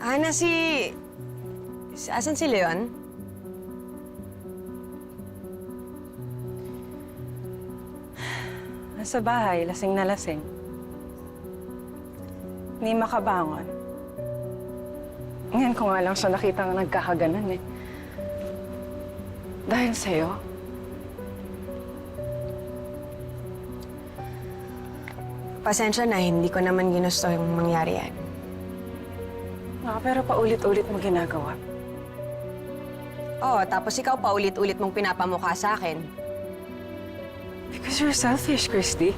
Ana, si... si- Asan si Leon? Nasa bahay, lasing na lasing. Hindi makabangon. Ngayon ko nga lang siya nakita nga nagkakaganan eh. Dahil sa'yo, Pasensya na, hindi ko naman ginusto yung mangyari yan. ah, pero paulit-ulit mo ginagawa. Oo, tapos ikaw pa ulit-ulit mong pinapamukha sa akin. Because you're selfish, Christy.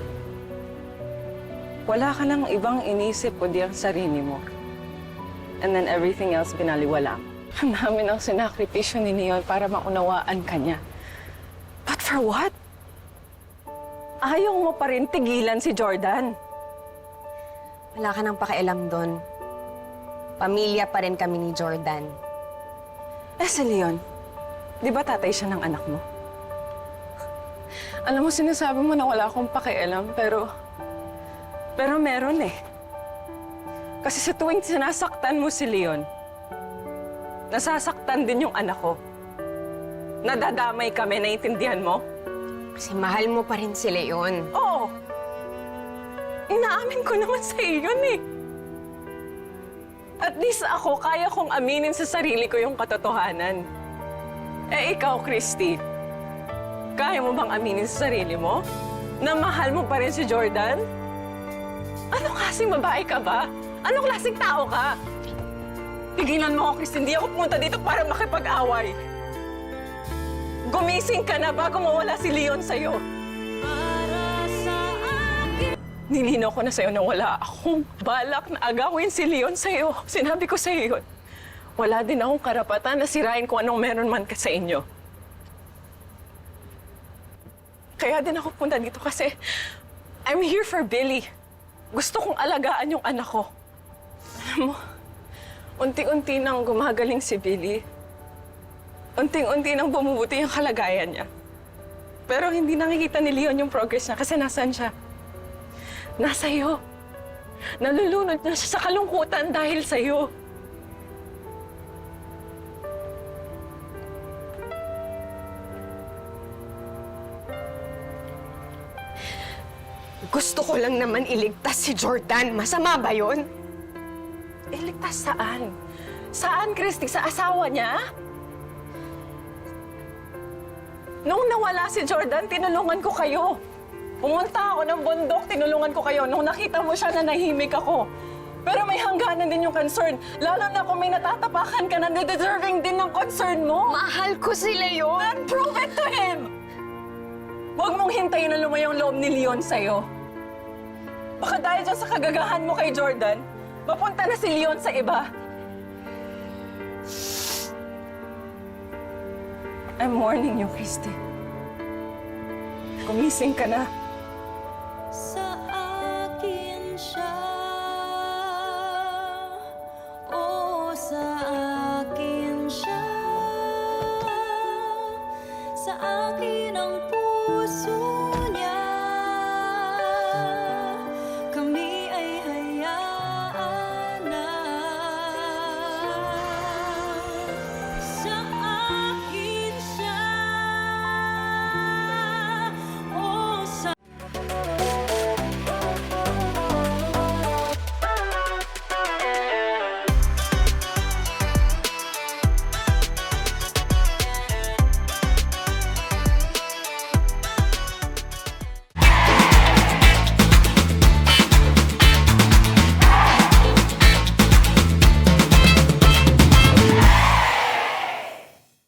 Wala ka lang ibang inisip kundi ang sarili mo. And then everything else binaliwala. Ang dami ng sinakripisyo ni Neon para maunawaan ka niya. But for what? Ayaw mo pa rin tigilan si Jordan. Wala ka nang pakialam doon. Pamilya pa rin kami ni Jordan. Eh, si Leon, di ba tatay siya ng anak mo? Alam mo, sinasabi mo na wala akong pakialam, pero... Pero meron eh. Kasi sa tuwing sinasaktan mo si Leon, nasasaktan din yung anak ko. Nadadamay kami, naiintindihan mo? Kasi mahal mo pa rin si Leon. Oo. Inaamin ko naman sa iyo yun eh. At least ako, kaya kong aminin sa sarili ko yung katotohanan. Eh ikaw, Christy, kaya mo bang aminin sa sarili mo? Na mahal mo pa rin si Jordan? Anong klaseng babae ka ba? Anong klaseng tao ka? Tigilan mo ako, Christy. Hindi ako pumunta dito para makipag-away. Gumising ka na bago mawala si Leon sa'yo. Nilinaw ko na sa'yo na wala akong balak na agawin si Leon sa'yo. Sinabi ko sa'yo yun. Wala din akong karapatan na sirain kung anong meron man ka sa inyo. Kaya din ako punta dito kasi I'm here for Billy. Gusto kong alagaan yung anak ko. Alam mo, unti-unti nang gumagaling si Billy. Unting-unti nang bumubuti yung kalagayan niya. Pero hindi nakikita ni Leon yung progress niya kasi nasan siya? Nasa iyo. Nalulunod na siya sa kalungkutan dahil sa iyo. Gusto ko lang naman iligtas si Jordan. Masama ba yun? Iligtas saan? Saan, Christy? Sa asawa niya? Nung nawala si Jordan, tinulungan ko kayo. Pumunta ako ng bundok, tinulungan ko kayo. Nung nakita mo siya, nanahimik ako. Pero may hangganan din yung concern. Lalo na kung may natatapakan ka na deserving din ng concern mo. Mahal ko si Leon. Then prove it to him! Huwag mong hintayin na lumayong loob ni Leon sa'yo. Baka dahil dyan sa kagagahan mo kay Jordan, mapunta na si Leon sa iba. I'm warning you, Christy. Gumising ka na. Sa akin siya O sa akin siya Sa akin ang puso